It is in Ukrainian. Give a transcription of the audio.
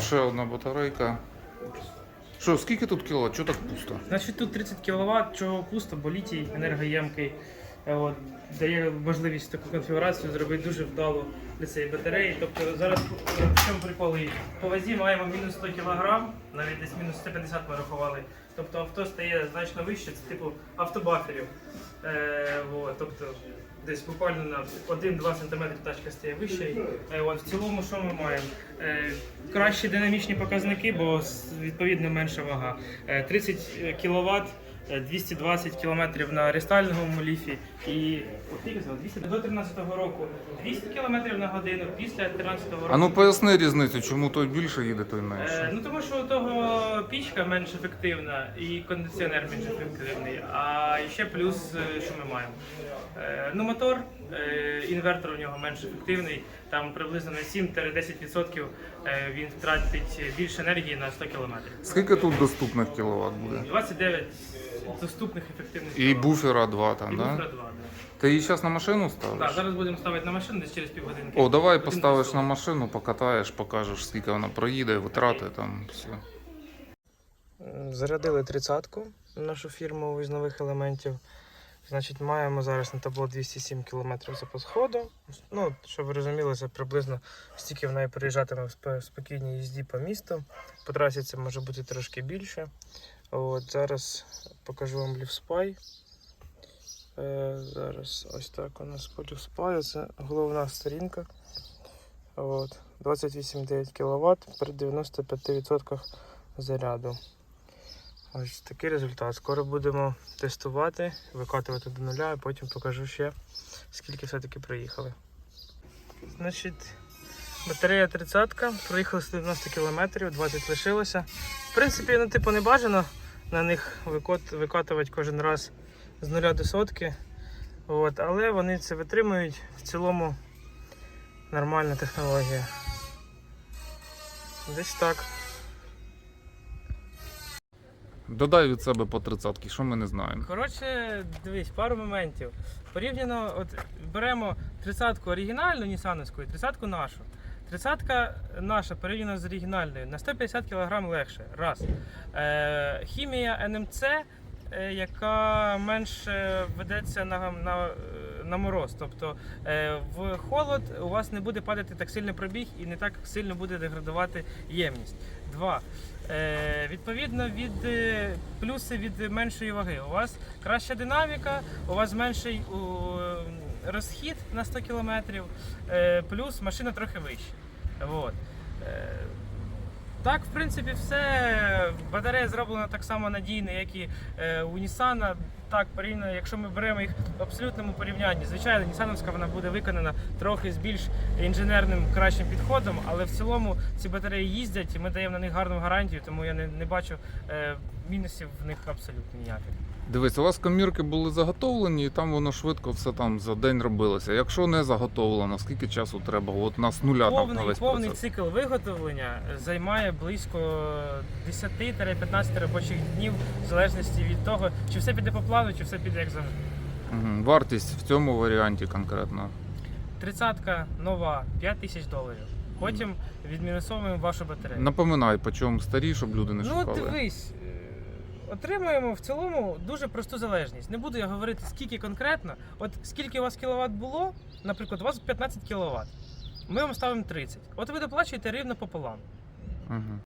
Ще одна батарейка. Що, скільки тут кіловат? Чого так пусто? Значить тут 30 кВт, чого пусто, бо літій енергоємкий. Е, От, дає можливість таку конфігурацію зробити дуже вдало для цієї батареї. Тобто зараз е, в чому прикол її? По вазі маємо мінус 100 кг, навіть десь мінус 150 ми рахували. Тобто авто стає значно вище, це типу автобаферів. Е, от, тобто десь буквально на 1-2 см тачка стає вище. Е, от, в цілому, що ми маємо? Е, кращі динамічні показники, бо відповідно менша вага. Е, 30 кВт. 220 км на рестайлінговому ліфі і до 13-го року 200 км на годину після 13-го року. А ну поясни різницю, чому той більше їде, той Е, менше. ну тому що у того пічка менш ефективна і кондиціонер менш ефективний. А ще плюс, е, що ми маємо. Е, ну, мотор, е, інвертор у нього менш ефективний, там приблизно на 7-10% е, він втратить більше енергії на 100 км. Скільки тут доступних кіловат буде? 29 доступних ефективних І буфера 2 І там, буфера да? 2, да. Ти її зараз на машину ставиш? Так, зараз будемо ставити на машину десь через півгодинки. О, давай поставиш на машину, покатаєш, покажеш, скільки вона проїде, витрати там все. Зарядили тридцятку нашу фірму з нових елементів. Значить, маємо зараз на табло 207 км запас ходу. Ну, щоб ви розуміли, це приблизно стільки в неї проїжджатиме в спокійній їзді по місту. По трасі це може бути трошки більше. От, зараз покажу вам лівспай. Е, зараз ось так у нас по лівспаю. Це головна сторінка. От, 28,9 кВт при 95% заряду. Ось такий результат. Скоро будемо тестувати, викатувати до нуля, а потім покажу ще, скільки все-таки проїхали. Значить, батарея 30 проїхали 190 км, 20 лишилося. В принципі, ну, типу, не бажано на них викатувати кожен раз з нуля до сотки. От, але вони це витримують. В цілому нормальна технологія. Десь так. Додай від себе по тридцятки, що ми не знаємо. Коротше, дивись, пару моментів. Порівняно, от беремо 30-ку оригінальну нісановську і 30-ку нашу. 30-ка наша порівняно з оригінальною на 150 кг легше. Раз. Е, хімія НМЦ, е, яка менше ведеться на, на, на мороз. Тобто е, в холод у вас не буде падати так сильно пробіг і не так сильно буде деградувати ємність. Два. Е, відповідно від е, плюси від меншої ваги. У вас краща динаміка, у вас менший у, розхід на 100 км, е, плюс машина трохи вища. Вот. Е, так, в принципі, все. Батарея зроблена так само надійно, як і е, у Nissan. Так, порівняно, якщо ми беремо їх в абсолютному порівнянні, звичайно, Нісановська вона буде виконана трохи з більш інженерним кращим підходом, але в цілому ці батареї їздять і ми даємо на них гарну гарантію, тому я не, не бачу е, мінусів в них абсолютно ніяких. Дивись, у вас комірки були заготовлені, і там воно швидко все там за день робилося. Якщо не заготовлено, скільки часу треба? От нас нуля там на Повний, весь повний процес. цикл виготовлення займає близько 10-15 робочих днів, в залежності від того, чи все піде по плану, чи все піде як завжди. Угу. Вартість в цьому варіанті конкретно. Тридцятка нова 5 тисяч доларів. Потім відмінусовуємо вашу батарею. Напоминай, по чому старі, щоб люди не ну шукали. дивись, отримуємо в цілому дуже просту залежність. Не буду я говорити скільки конкретно. От скільки у вас кіловат було, наприклад, у вас 15 кіловат. Ми вам ставимо 30. От ви доплачуєте рівно пополам. Угу.